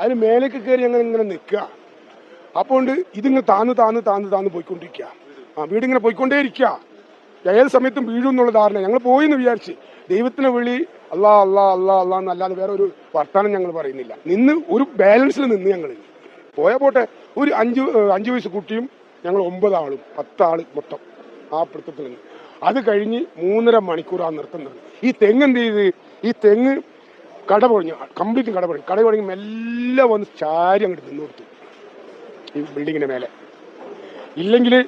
അതിന് മേലേക്ക് കയറി ഞങ്ങൾ ഇങ്ങനെ നിൽക്കുക. അപ്പോൾ ഉണ്ട് ഇതിങ്ങനെ താന്ന് താന്ന് താന്ന് താന്ന് പോയിക്കൊണ്ടിരിക്കുക. ആ വീടിങ്ങനെ പോയിക്കൊണ്ടേ ഇരിക്കുക ഏത് സമയത്തും വീഴും എന്നുള്ള ധാരണ. ഞങ്ങൾ പോയി എന്ന് വിചാരിച്ച് ദൈവത്തിനെ വിളി അല്ലാ അല്ലാ അല്ലാ അല്ലാ എന്നല്ലാതെ വേറെ ഒരു വർത്താനം ഞങ്ങൾ പറയുന്നില്ല. നിന്ന് ഒരു ബാലൻസിൽ നിന്ന് ഞങ്ങൾ. പോയ പോട്ടെ ഒരു അഞ്ച് അഞ്ച് വയസ്സ് കുട്ടിയും ഞങ്ങൾ ഒമ്പതാളും പത്താൾ മൊത്തം ആ പിടുത്തത്തിൽ നിന്ന്. അത് കഴിഞ്ഞ് മൂന്നര മണിക്കൂർ ആ നിർത്തുന്നത് ഈ തെങ്ങ് എന്ത് ചെയ്ത്? ഈ തെങ്ങ് കട പൊഴിഞ്ഞു കംപ്ലീറ്റ് കട പൊഴിഞ്ഞു കട പൊഴിഞ്ഞ എല്ലാം വന്ന് ചാരി അങ്ങോട്ട് നിന്ന് കൊടുത്തു. ഈ ബിൽഡിങ്ങിന്റെ മേലെ. ഇല്ലെങ്കിൽ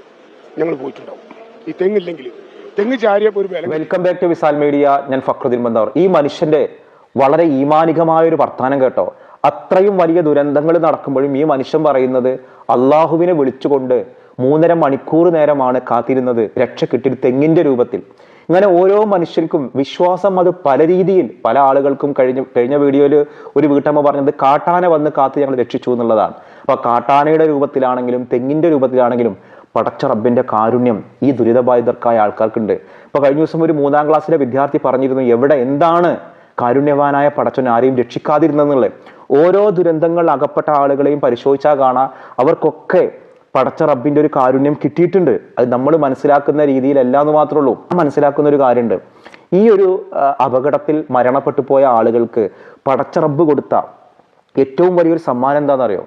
ഞങ്ങൾ പോയിട്ടുണ്ടാവും. ഈ തെങ്ങില്ലെങ്കിൽ. തെങ്ങ് ചാരിയപ്പോൾ ഒരു welcome back to visual media ഞാൻ ഫക്രുദ്ദീൻ ബന്ധവർ ഈ മനുഷ്യന്റെ വളരെ ഈമാനികമായ ഒരു വർത്താനം കേട്ടോ. അത്രയും വലിയ ദുരന്തങ്ങൾ നടക്കുമ്പോഴും ഈ മനുഷ്യൻ പറയുന്നത് അള്ളാഹുവിനെ വിളിച്ചുകൊണ്ട് മൂന്നര മണിക്കൂർ നേരമാണ് കാത്തിരുന്നത്. രക്ഷ കിട്ടിയ തെങ്ങിന്റെ രൂപത്തിൽ. ഇങ്ങനെ ഓരോ മനുഷ്യർക്കും വിശ്വാസം അത് പല രീതിയിൽ പല ആളുകൾക്കും കഴിഞ്ഞ കഴിഞ്ഞ വീഡിയോയിൽ ഒരു വീട്ടമ്മ പറഞ്ഞത് കാട്ടാന വന്ന് കാത്ത് ഞങ്ങൾ രക്ഷിച്ചു എന്നുള്ളതാണ്. അപ്പോൾ കാട്ടാനയുടെ രൂപത്തിലാണെങ്കിലും തെങ്ങിന്റെ രൂപത്തിലാണെങ്കിലും പടച്ച റബ്ബിന്റെ കാരുണ്യം ഈ ദുരിതബാധിതർക്കായ ആൾക്കാർക്കുണ്ട്. ഇപ്പൊ കഴിഞ്ഞ ദിവസം ഒരു മൂന്നാം ക്ലാസ്സിലെ വിദ്യാർത്ഥി പറഞ്ഞിരുന്നു എവിടെ എന്താണ് കാരുണ്യവാനായ പടച്ചൻ ആരെയും രക്ഷിക്കാതിരുന്നെന്നുള്ളത് ഓരോ ദുരന്തങ്ങൾ അകപ്പെട്ട ആളുകളെയും പരിശോധിച്ചാൽ കാണാം അവർക്കൊക്കെ പടച്ച റബ്ബിന്റെ ഒരു കാരുണ്യം കിട്ടിയിട്ടുണ്ട്. അത് നമ്മൾ മനസ്സിലാക്കുന്ന രീതിയിലല്ല എന്ന് മാത്രമേ ഉള്ളൂ. മനസ്സിലാക്കുന്ന ഒരു കാര്യമുണ്ട്. ഈ ഒരു അപകടത്തിൽ മരണപ്പെട്ടു പോയ ആളുകൾക്ക് പടച്ച റബ്ബ് കൊടുത്ത ഏറ്റവും വലിയൊരു സമ്മാനം എന്താണെന്നറിയോ?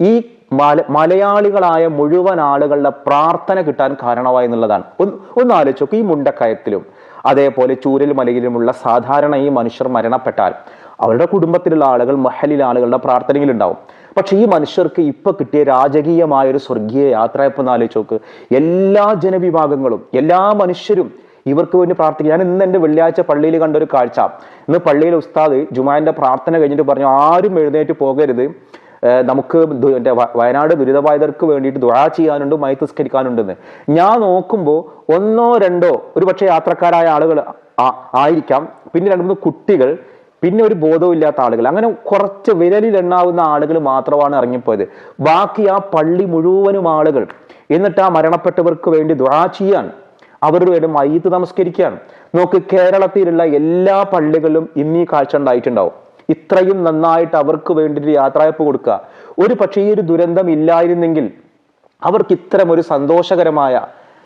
ഈ മല മലയാളികളായ മുഴുവൻ ആളുകളുടെ പ്രാർത്ഥന കിട്ടാൻ കാരണമായി എന്നുള്ളതാണ്. ഒന്ന് ഒന്ന് ആലോചിച്ചു ഈ മുണ്ടക്കയത്തിലും അതേപോലെ ചൂരൽ മലയിലുമുള്ള സാധാരണ ഈ മനുഷ്യർ മരണപ്പെട്ടാൽ അവരുടെ കുടുംബത്തിലുള്ള ആളുകൾ മഹലിലെ ആളുകളുടെ പ്രാർത്ഥനയിലുണ്ടാവും. പക്ഷെ ഈ മനുഷ്യർക്ക് ഇപ്പൊ കിട്ടിയ രാജകീയമായ ഒരു സ്വർഗീയ യാത്ര ഇപ്പൊ ആലോചിച്ച് നോക്ക്. എല്ലാ ജനവിഭാഗങ്ങളും എല്ലാ മനുഷ്യരും ഇവർക്ക് വേണ്ടി പ്രാർത്ഥിക്കും. ഞാൻ ഇന്ന് എന്റെ വെള്ളിയാഴ്ച പള്ളിയിൽ കണ്ട ഒരു കാഴ്ച. ഇന്ന് പള്ളിയിലെ ഉസ്താദ് ജുമാന്റെ പ്രാർത്ഥന കഴിഞ്ഞിട്ട് പറഞ്ഞു ആരും എഴുന്നേറ്റ് പോകരുത്. നമുക്ക് എന്റെ വയനാട് ദുരിതബാധിതർക്ക് വേണ്ടിയിട്ട് ദുആ ചെയ്യാനുണ്ട് മയത്തിസ്കരിക്കാനുണ്ടെന്ന് ഞാൻ നോക്കുമ്പോൾ ഒന്നോ രണ്ടോ ഒരു പക്ഷേ യാത്രക്കാരായ ആളുകൾ ആയിരിക്കാം. പിന്നെ രണ്ട് മൂന്ന് കുട്ടികൾ പിന്നെ ഒരു ബോധവും ഇല്ലാത്ത ആളുകൾ. അങ്ങനെ കുറച്ച് വിരലിൽ എണ്ണാവുന്ന ആളുകൾ മാത്രമാണ് ഇറങ്ങിപ്പോയത്. ബാക്കി ആ പള്ളി മുഴുവനും ആളുകൾ. എന്നിട്ട് ആ മരണപ്പെട്ടവർക്ക് വേണ്ടി ദുആ ചെയ്യാൻ അവരുടെ വേണ്ടി മയ്യത്ത് നമസ്കരിക്കാൻ നോക്ക് കേരളത്തിലുള്ള എല്ലാ പള്ളികളിലും ഇന്ന് കാഴ്ച ഉണ്ടായിട്ടുണ്ടാവും. ഇത്രയും നന്നായിട്ട് അവർക്ക് വേണ്ടി ഒരു യാത്രയപ്പ് കൊടുക്കുക. ഒരു പക്ഷേ ഈ ഒരു ദുരന്തം ഇല്ലായിരുന്നെങ്കിൽ അവർക്ക് ഇത്തരം ഒരു സന്തോഷകരമായ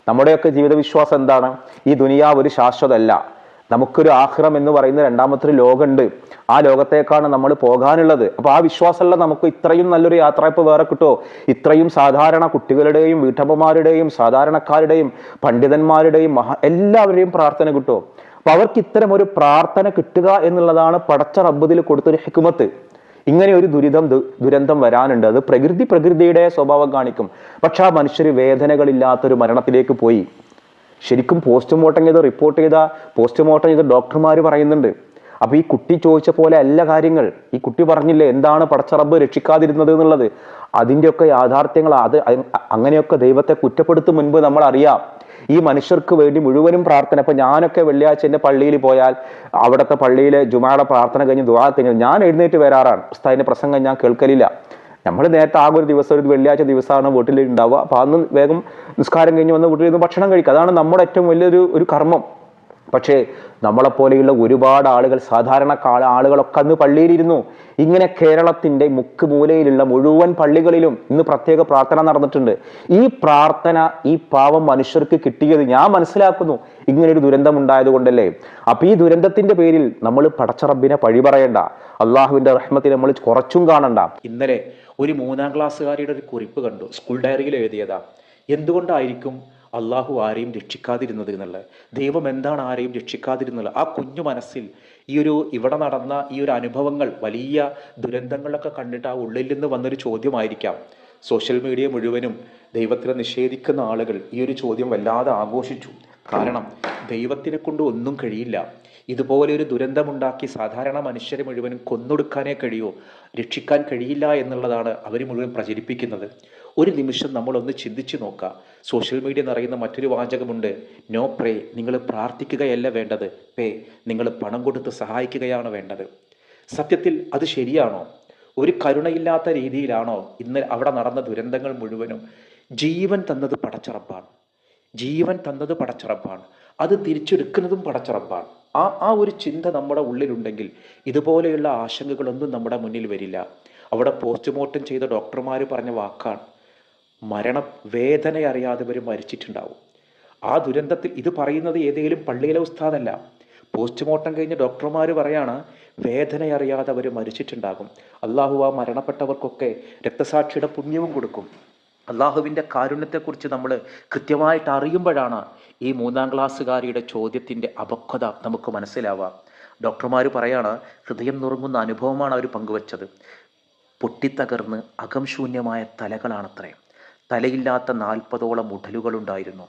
നമ്മുടെയൊക്കെ ജീവിത വിശ്വാസം എന്താണ്? ഈ ദുനിയാവ് ഒരു ശാശ്വതമല്ല. നമുക്കൊരു ആഹ്റം എന്ന് പറയുന്ന രണ്ടാമത്തെ ഒരു ലോകമുണ്ട്. ആ ലോകത്തേക്കാണ് നമ്മൾ പോകാനുള്ളത്. അപ്പൊ ആ വിശ്വാസമുള്ള നമുക്ക് ഇത്രയും നല്ലൊരു യാത്രയപ്പ് വേറെ കിട്ടുമോ ഇത്രയും സാധാരണ കുട്ടികളുടെയും വീട്ടമ്മമാരുടെയും സാധാരണക്കാരുടെയും പണ്ഡിതന്മാരുടെയും മഹാ എല്ലാവരുടെയും പ്രാർത്ഥന കിട്ടുമോ അപ്പൊ അവർക്ക് ഇത്തരം ഒരു പ്രാർത്ഥന കിട്ടുക എന്നുള്ളതാണ് പടച്ച റബ്ബതിൽ കൊടുത്തൊരു ഹിക്കുമത്ത് ഇങ്ങനെ ഒരു ദുരിതം ദുരന്തം വരാനുണ്ട്. അത് പ്രകൃതി പ്രകൃതിയുടെ സ്വഭാവം കാണിക്കും. പക്ഷെ ആ മനുഷ്യർ വേദനകളില്ലാത്തൊരു മരണത്തിലേക്ക് പോയി. ശരിക്കും പോസ്റ്റ്മോർട്ടം ചെയ്ത് റിപ്പോർട്ട് ചെയ്ത പോസ്റ്റ്മോർട്ടം ചെയ്ത ഡോക്ടർമാർ പറയുന്നുണ്ട്. അപ്പോൾ ഈ കുട്ടി ചോദിച്ച പോലെ അല്ല കാര്യങ്ങൾ. ഈ കുട്ടി പറഞ്ഞില്ലേ എന്താണ് പടച്ചറബ് രക്ഷിക്കാതിരുന്നത് എന്നുള്ളത്? അതിന്റെയൊക്കെ യാഥാർത്ഥ്യങ്ങൾ അത് അങ്ങനെയൊക്കെ ദൈവത്തെ കുറ്റപ്പെടുത്തും മുൻപ് നമ്മൾ അറിയാം ഈ മനുഷ്യർക്ക് വേണ്ടി മുഴുവനും പ്രാർത്ഥന. ഇപ്പം ഞാനൊക്കെ വെള്ളിയാഴ്ച എന്റെ പള്ളിയിൽ പോയാൽ അവിടുത്തെ പള്ളിയിലെ ജുമായുടെ പ്രാർത്ഥന കഴിഞ്ഞ് ദുവാ കഴിഞ്ഞ് ഞാൻ എഴുന്നേറ്റ് വരാറാണ്. ഉസ്താദിന്റെ പ്രസംഗം ഞാൻ കേൾക്കലില്ല. നമ്മൾ നേരത്തെ ആകെ ഒരു ദിവസം ഒരു വെള്ളിയാഴ്ച ദിവസമാണ് വീട്ടിൽ ഉണ്ടാവുക. അപ്പോൾ അന്ന് വേഗം നിസ്കാരം കഴിഞ്ഞ് വന്ന് വീട്ടിൽ നിന്ന് ഭക്ഷണം കഴിക്കുക. അതാണ് നമ്മുടെ ഏറ്റവും വലിയൊരു ഒരു കർമ്മം. പക്ഷേ നമ്മളെപ്പോലെയുള്ള ഒരുപാട് ആളുകൾ സാധാരണ ആളുകളൊക്കെ അന്ന് പള്ളിയിലിരുന്നു. ഇങ്ങനെ കേരളത്തിന്റെ മുക്ക് മൂലയിലുള്ള മുഴുവൻ പള്ളികളിലും ഇന്ന് പ്രത്യേക പ്രാർത്ഥന നടന്നിട്ടുണ്ട്. ഈ പ്രാർത്ഥന ഈ പാവം മനുഷ്യർക്ക് കിട്ടിയത് ഞാൻ മനസ്സിലാക്കുന്നു. ഇങ്ങനൊരു ദുരന്തം ഉണ്ടായത് കൊണ്ടല്ലേ അപ്പം ഈ ദുരന്തത്തിന്റെ പേരിൽ നമ്മൾ പടച്ചറബിനെ പഴി പറയണ്ട. അള്ളാഹുവിന്റെ റഹ്മത്തിൽ നമ്മൾ കുറച്ചും കാണണ്ട. ഇന്നലെ ഒരു മൂന്നാം ക്ലാസ്സുകാരിയുടെ ഒരു കുറിപ്പ് കണ്ടു. സ്കൂൾ ഡയറിയിൽ എഴുതിയതാ. എന്തുകൊണ്ടായിരിക്കും അള്ളാഹു ആരെയും രക്ഷിക്കാതിരുന്നത് എന്നുള്ളത് ദൈവം എന്താണ് ആരെയും രക്ഷിക്കാതിരുന്നത് ആ കുഞ്ഞു മനസ്സിൽ ഈ ഒരു ഇവിടെ നടന്ന ഈ ഒരു അനുഭവങ്ങൾ വലിയ ദുരന്തങ്ങളൊക്കെ കണ്ടിട്ട് ആ ഉള്ളിൽ നിന്ന് വന്നൊരു ചോദ്യമായിരിക്കാം. സോഷ്യൽ മീഡിയ മുഴുവനും ദൈവത്തിനെ നിഷേധിക്കുന്ന ആളുകൾ ഈ ഒരു ചോദ്യം വല്ലാതെ ആഘോഷിച്ചു. കാരണം ദൈവത്തിനെ കൊണ്ട് ഒന്നും കഴിയില്ല. ഇതുപോലെ ഒരു ദുരന്തമുണ്ടാക്കി സാധാരണ മനുഷ്യരെ മുഴുവനും കൊന്നൊടുക്കാനേ കഴിയൂ രക്ഷിക്കാൻ കഴിയില്ല എന്നുള്ളതാണ് അവർ മുഴുവൻ പ്രചരിപ്പിക്കുന്നത്. ഒരു നിമിഷം നമ്മളൊന്ന് ചിന്തിച്ചു നോക്കുക. സോഷ്യൽ മീഡിയ നിറയുന്ന മറ്റൊരു വാചകമുണ്ട് നോ പ്രേ നിങ്ങൾ പ്രാർത്ഥിക്കുകയല്ല വേണ്ടത്. പേ നിങ്ങൾ പണം കൊടുത്ത് സഹായിക്കുകയാണ് വേണ്ടത്. സത്യത്തിൽ അത് ശരിയാണോ? ഒരു കരുണയില്ലാത്ത രീതിയിലാണോ ഇന്ന് അവിടെ നടന്ന ദുരന്തങ്ങൾ മുഴുവനും ജീവൻ തന്നത് പടച്ചറപ്പാണ്. ജീവൻ തന്നത് പടച്ചുറപ്പാണ്. അത് തിരിച്ചെടുക്കുന്നതും പടച്ചുറപ്പാണ്. ആ ആ ഒരു ചിന്ത നമ്മുടെ ഉള്ളിലുണ്ടെങ്കിൽ ഇതുപോലെയുള്ള ആശങ്കകളൊന്നും നമ്മുടെ മുന്നിൽ വരില്ല. അവിടെ പോസ്റ്റ്മോർട്ടം ചെയ്ത ഡോക്ടർമാർ പറഞ്ഞ വാക്കാണ് മരണം വേദന അറിയാതെ മരിച്ചിട്ടുണ്ടാവും. ആ ദുരന്തത്തിൽ ഇത് പറയുന്നത് ഏതെങ്കിലും പള്ളിയിലെ ഉസ്താദല്ല. പോസ്റ്റ്മോർട്ടം കഴിഞ്ഞ് ഡോക്ടർമാർ പറയാണ് വേദന അറിയാതെ അവർ മരിച്ചിട്ടുണ്ടാകും. അള്ളാഹു ആ മരണപ്പെട്ടവർക്കൊക്കെ രക്തസാക്ഷിയുടെ പുണ്യവും കൊടുക്കും. അള്ളാഹുവിന്റെ കാരുണ്യത്തെക്കുറിച്ച് നമ്മൾ കൃത്യമായിട്ട് അറിയുമ്പോഴാണ് ഈ മൂന്നാം ക്ലാസ്സുകാരിയുടെ ചോദ്യത്തിന്റെ അപക്വത നമുക്ക് മനസ്സിലാവാം ഡോക്ടർമാർ പറയാണ് ഹൃദയം നുറുങ്ങുന്ന അനുഭവമാണ് അവർ പങ്കുവച്ചത്. പൊട്ടിത്തകർന്ന് അകംശൂന്യമായ തലകളാണത്രേ. തലയില്ലാത്ത നാൽപ്പതോളം ഉടലുകളുണ്ടായിരുന്നു.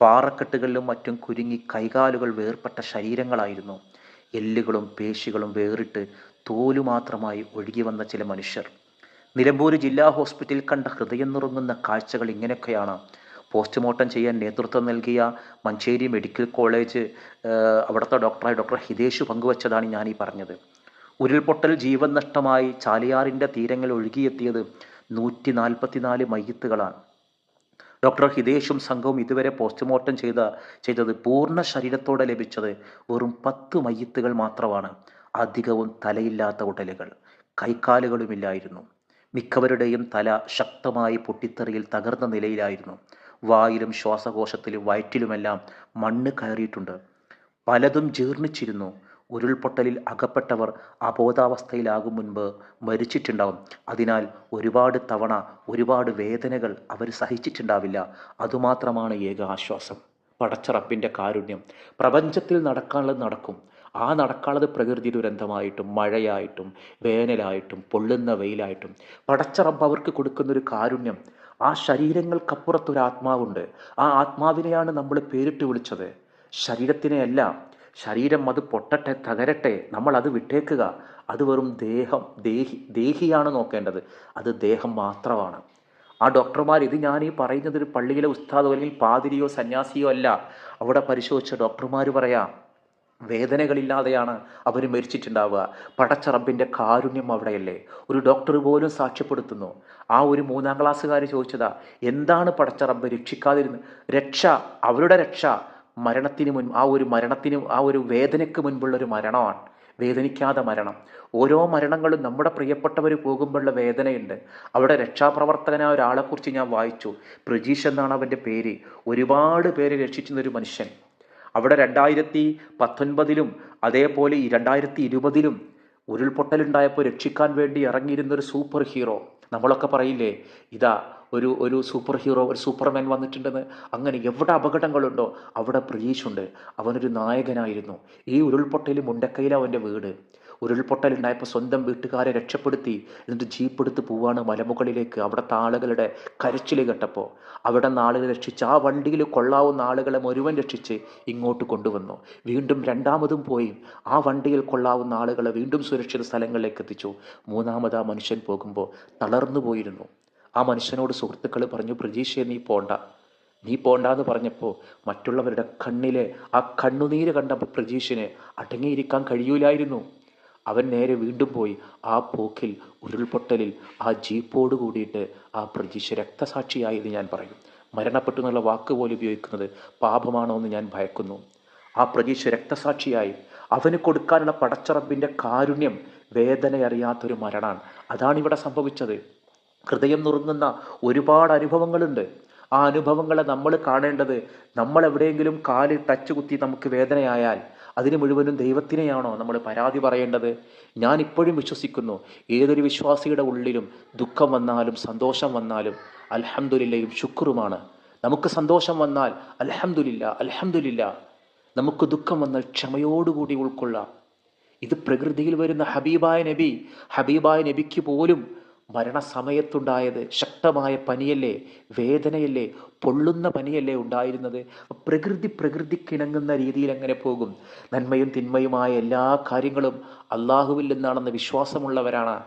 പാറക്കെട്ടുകളിലും മറ്റും കുരുങ്ങി കൈകാലുകൾ വേർപെട്ട ശരീരങ്ങളായിരുന്നു. എല്ലുകളും പേശികളും വേറിട്ട് തോലു മാത്രമായി ഒഴുകി വന്ന ചില മനുഷ്യർ. നിലമ്പൂർ ജില്ലാ ഹോസ്പിറ്റലിൽ കണ്ട ഹൃദയം നുറുങ്ങുന്ന കാഴ്ചകൾ ഇങ്ങനെയൊക്കെയാണ്. പോസ്റ്റ്മോർട്ടം ചെയ്യാൻ നേതൃത്വം നൽകിയ മഞ്ചേരി മെഡിക്കൽ കോളേജ് അവിടുത്തെ ഡോക്ടറായ ഡോക്ടർ ഹിതേഷ് പങ്കുവച്ചതാണ് ഞാൻ ഈ പറഞ്ഞത്. ഉരുൾപൊട്ടൽ ജീവൻ നഷ്ടമായി ചാലിയാറിന്റെ തീരങ്ങൾ ഒഴുകിയെത്തിയത് നൂറ്റി നാൽപ്പത്തിനാല് മയ്യത്തുകളാണ് ഡോക്ടർ ഹിതേഷും സംഘവും ഇതുവരെ പോസ്റ്റ്മോർട്ടം ചെയ്ത ചെയ്തത് പൂർണ ശരീരത്തോടെ ലഭിച്ചത് വെറും പത്ത് മയ്യത്തുകൾ മാത്രമാണ്. അധികവും തലയില്ലാത്ത ഉടലുകൾ കൈക്കാലുകളുമില്ലായിരുന്നു മിക്കവരുടെയും തല ശക്തമായി പൊട്ടിത്തെറിയിൽ തകർന്ന നിലയിലായിരുന്നു. വായിലും ശ്വാസകോശത്തിലും വയറ്റിലുമെല്ലാം മണ്ണ് കയറിയിട്ടുണ്ട്. പലതും ജീർണിച്ചിരുന്നു. ഉരുൾപൊട്ടലിൽ അകപ്പെട്ടവർ അബോധാവസ്ഥയിലാകും മുൻപ് മരിച്ചിട്ടുണ്ടാവും. അതിനാൽ ഒരുപാട് തവണ ഒരുപാട് വേദനകൾ അവർ സഹിച്ചിട്ടുണ്ടാവില്ല. അതുമാത്രമാണ് ഏക ആശ്വാസം. പടച്ചറപ്പിന്റെ കാരുണ്യം. പ്രപഞ്ചത്തിൽ നടക്കാനുള്ളത് നടക്കും. ആ നടക്കാനുള്ളത് പ്രകൃതി ദുരന്തമായിട്ടും മഴയായിട്ടും വേനലായിട്ടും പൊള്ളുന്ന വെയിലായിട്ടും പടച്ചറബ് അവർക്ക് കൊടുക്കുന്നൊരു കാരുണ്യം ആ ശരീരങ്ങൾക്കപ്പുറത്തൊരു ആത്മാവുണ്ട്. ആ ആത്മാവിനെയാണ് നമ്മൾ പേരിട്ട് വിളിച്ചത്. ശരീരത്തിനെയല്ല ശരീരം അത് പൊട്ടട്ടെ തകരട്ടെ നമ്മൾ അത് വിട്ടേക്കുക. അത് വെറും ദേഹം ദേഹി ദേഹിയാണ് നോക്കേണ്ടത്. അത് ദേഹം മാത്രമാണ്. ആ ഡോക്ടർമാർ ഇത് ഞാൻ ഈ പറയുന്നത് ഒരു പള്ളിയിലെ ഉസ്താദോ അല്ലെങ്കിൽ പാതിരിയോ സന്യാസിയോ അല്ല. അവിടെ പരിശോധിച്ച ഡോക്ടർമാർ പറയാം വേദനകളില്ലാതെയാണ് അവർ മരിച്ചിട്ടുണ്ടാവുക. പടച്ച റബ്ബിന്റെ കാരുണ്യം അവിടെയല്ലേ? ഒരു ഡോക്ടർ പോലും സാക്ഷ്യപ്പെടുത്തുന്നു. ആ ഒരു മൂന്നാം ക്ലാസ്സുകാർ ചോദിച്ചതാ എന്താണ് പടച്ച റബ്ബ് രക്ഷിക്കാതിരുന്ന്? രക്ഷ അവരുടെ രക്ഷ മരണത്തിന് മുൻ ആ ഒരു മരണത്തിന് ആ ഒരു വേദനയ്ക്ക് മുൻപുള്ള ഒരു മരണമാണ്. വേദനിക്കാതെ മരണം. ഓരോ മരണങ്ങളും നമ്മുടെ പ്രിയപ്പെട്ടവർ പോകുമ്പോഴുള്ള വേദനയുണ്ട്. അവിടെ രക്ഷാപ്രവർത്തകനായ ഒരാളെക്കുറിച്ച് ഞാൻ വായിച്ചു. പ്രജീഷ് എന്നാണ് അവന്റെ പേര്. ഒരുപാട് പേര് രക്ഷിച്ചിരുന്ന ഒരു മനുഷ്യൻ. അവിടെ രണ്ടായിരത്തി പത്തൊൻപതിലും അതേപോലെ ഈ രണ്ടായിരത്തി ഇരുപതിലും ഉരുൾപൊട്ടലുണ്ടായപ്പോൾ രക്ഷിക്കാൻ വേണ്ടി ഇറങ്ങിയിരുന്ന ഒരു സൂപ്പർ ഹീറോ. നമ്മളൊക്കെ പറയില്ലേ ഇതാ ഒരു ഒരു സൂപ്പർ ഹീറോ ഒരു സൂപ്പർമാൻ വന്നിട്ടുണ്ടെന്ന്. അങ്ങനെ എവിടെ അപകടങ്ങളുണ്ടോ അവിടെ പ്രതീക്ഷുണ്ട് അവനൊരു നായകനായിരുന്നു. ഈ ഉരുൾപൊട്ടലും മുണ്ടക്കയിലും അവന്റെ വീട്. ഉരുൾപൊട്ടലുണ്ടായപ്പോൾ സ്വന്തം വീട്ടുകാരെ രക്ഷപ്പെടുത്തി എന്നിട്ട് ജീപ്പ് എടുത്ത് പോവാണ് മലമുകളിലേക്ക് അവിടുത്തെ ആളുകളുടെ കരച്ചിൽ കേട്ടപ്പോൾ. അവിടെ നിന്ന് ആളുകളെ രക്ഷിച്ച് ആ വണ്ടിയിൽ കൊള്ളാവുന്ന ആളുകളെ മുഴുവൻ രക്ഷിച്ച് ഇങ്ങോട്ട് കൊണ്ടുവന്നു. വീണ്ടും രണ്ടാമതും പോയി. ആ വണ്ടിയിൽ കൊള്ളാവുന്ന ആളുകളെ വീണ്ടും സുരക്ഷിത സ്ഥലങ്ങളിലേക്ക് എത്തിച്ചു. മൂന്നാമത് ആ മനുഷ്യൻ പോകുമ്പോൾ തളർന്നു പോയിരുന്നു. ആ മനുഷ്യനോട് സുഹൃത്തുക്കൾ പറഞ്ഞു പ്രതീക്ഷയെ നീ പോണ്ട. നീ പോണ്ടാന്ന് പറഞ്ഞപ്പോൾ മറ്റുള്ളവരുടെ കണ്ണിലെ ആ കണ്ണുനീര് കണ്ടപ്പോൾ പ്രജീഷിന് അടങ്ങിയിരിക്കാൻ കഴിയൂലായിരുന്നു. അവൻ നേരെ വീണ്ടും പോയി ആ പോക്കിൽ ഉരുൾപൊട്ടലിൽ ആ ജീപ്പോട് കൂടിയിട്ട് ആ പ്രജീഷ് രക്തസാക്ഷിയായി എന്ന് ഞാൻ പറയും. മരണപ്പെട്ടു എന്നുള്ള വാക്ക് പോലും ഉപയോഗിക്കുന്നത് പാപമാണോ എന്ന് ഞാൻ ഭയക്കുന്നു. ആ പ്രജീഷ് രക്തസാക്ഷിയായി. അവന് കൊടുക്കാനുള്ള പടച്ചറബിന്റെ കാരുണ്യം വേദനയറിയാത്തൊരു മരണമാണ് അതാണ് ഇവിടെ സംഭവിച്ചത്. ഹൃദയം നുറുങ്ങുന്ന ഒരുപാട് അനുഭവങ്ങളുണ്ട്. ആ അനുഭവങ്ങളെ നമ്മൾ കാണേണ്ടത് നമ്മൾ എവിടെയെങ്കിലും കാൽ ടച്ച് കുത്തി നമുക്ക് വേദനയായാൽ അതിന് മുഴുവനും ദൈവത്തിനെയാണോ നമ്മൾ പരാതി പറയേണ്ടത്? ഞാൻ ഇപ്പോഴും വിശ്വസിക്കുന്നു ഏതൊരു വിശ്വാസിയുടെ ഉള്ളിലും ദുഃഖം വന്നാലും സന്തോഷം വന്നാലും അലഹമുല്ലയും ശുക്രുമാണ്. നമുക്ക് സന്തോഷം വന്നാൽ അൽഹംദുലില്ല അൽഹംദുലില്ല. നമുക്ക് ദുഃഖം വന്നാൽ ക്ഷമയോടുകൂടി ഉൾക്കൊള്ളാം. ഇത് പ്രകൃതിയിൽ വരുന്ന ഹബീബായ നബി ഹബീബായ നബിക്ക് പോലും മരണസമയത്തുണ്ടായത് ശക്തമായ പനിയല്ലേ വേദനയല്ലേ പൊള്ളുന്ന പനിയല്ലേ ഉണ്ടായിരുന്നത്? പ്രകൃതി പ്രകൃതിക്കിണങ്ങുന്ന രീതിയിൽ അങ്ങനെ പോകും? നന്മയും തിന്മയുമായ എല്ലാ കാര്യങ്ങളും അള്ളാഹുവിൽ നിന്നാണെന്ന് വിശ്വാസമുള്ളവരാണ്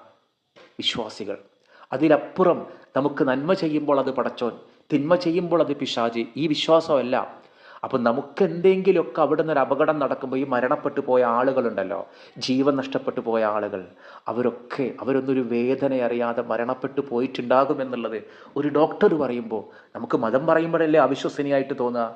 വിശ്വാസികൾ. അതിലപ്പുറം നമുക്ക് നന്മ ചെയ്യുമ്പോൾ അത് പടച്ചോൻ തിന്മ ചെയ്യുമ്പോൾ അത് പിശാജ് ഈ വിശ്വാസമല്ല. അപ്പം നമുക്ക് എന്തെങ്കിലുമൊക്കെ അവിടെ നിന്ന് ഒരു അപകടം നടക്കുമ്പോൾ ഈ മരണപ്പെട്ടു പോയ ആളുകളുണ്ടല്ലോ ജീവൻ നഷ്ടപ്പെട്ടു പോയ ആളുകൾ അവരൊക്കെ അവരൊന്നൊരു വേദന അറിയാതെ മരണപ്പെട്ടു പോയിട്ടുണ്ടാകും എന്നുള്ളത് ഒരു ഡോക്ടർ പറയുമ്പോൾ നമുക്ക് മതം പറയുമ്പോഴല്ലേ അവിശ്വസനീയായിട്ട് തോന്നുക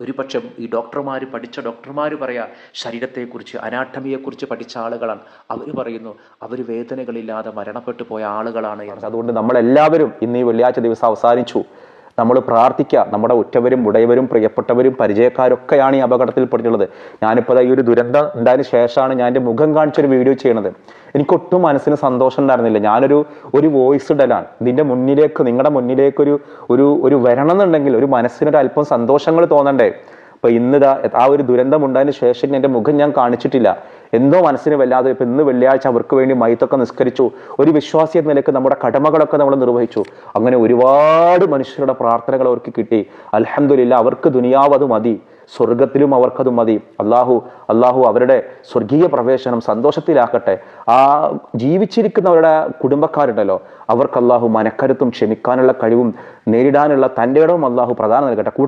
ഒരു പക്ഷം ഈ ഡോക്ടർമാർ പഠിച്ച ഡോക്ടർമാർ പറയാ ശരീരത്തെക്കുറിച്ച് അനാട്ടമിയെക്കുറിച്ച് പഠിച്ച ആളുകളാണ്. അവർ പറയുന്നു അവർ വേദനകളില്ലാതെ മരണപ്പെട്ടു പോയ ആളുകളാണ് അതുകൊണ്ട് നമ്മളെല്ലാവരും ഇന്ന് ഈ വെള്ളിയാഴ്ച ദിവസം അവസാനിച്ചു. നമ്മൾ പ്രാർത്ഥിക്കുക. നമ്മുടെ ഉറ്റവരും ഉടയവരും പ്രിയപ്പെട്ടവരും പരിചയക്കാരൊക്കെയാണ് ഈ അപകടത്തിൽപ്പെട്ടിട്ടുള്ളത് ഞാനിപ്പോൾ ഈ ഒരു ദുരന്തം ഉണ്ടായതിനു ശേഷമാണ് ഞാൻ എന്റെ മുഖം കാണിച്ചൊരു വീഡിയോ ചെയ്യണത്. എനിക്കൊട്ടും മനസ്സിന് സന്തോഷം ഉണ്ടായിരുന്നില്ല. ഞാനൊരു ഒരു വോയിസ് ഇടലാണ്. ഇതിന്റെ മുന്നിലേക്ക് നിങ്ങളുടെ മുന്നിലേക്ക് ഒരു ഒരു ഒരു വരണം എന്നുണ്ടെങ്കിൽ ഒരു മനസ്സിനൊരു അല്പം സന്തോഷങ്ങൾ തോന്നണ്ടേ? അപ്പൊ ഇന്ന് ആ ഒരു ദുരന്തം ഉണ്ടായതിനു ശേഷം എന്റെ മുഖം ഞാൻ കാണിച്ചിട്ടില്ല. എന്തോ മനസ്സിന് വല്ലാതെ ഇപ്പൊ ഇന്ന് വെള്ളിയാഴ്ച അവർക്ക് വേണ്ടി മൈത്തൊക്കെ നിസ്കരിച്ചു. ഒരു വിശ്വാസി എന്ന നിലയ്ക്ക് നമ്മുടെ കടമകളൊക്കെ നമ്മൾ നിർവഹിച്ചു. അങ്ങനെ ഒരുപാട് മനുഷ്യരുടെ പ്രാർത്ഥനകൾ അവർക്ക് കിട്ടി. അലഹമില്ല അവർക്ക് ദുനിയാവ് അത് മതി. സ്വർഗത്തിലും അവർക്കത് മതി. അള്ളാഹു അള്ളാഹു അവരുടെ സ്വർഗീയ പ്രവേശനം സന്തോഷത്തിലാക്കട്ടെ. ആ ജീവിച്ചിരിക്കുന്നവരുടെ കുടുംബക്കാരുണ്ടല്ലോ അവർക്ക് അള്ളാഹു മനക്കരുത്തും ക്ഷമിക്കാനുള്ള കഴിവും നേരിടാനുള്ള തന്റെ ഇടവും അള്ളാഹു പ്രധാനം നൽകട്ടെ.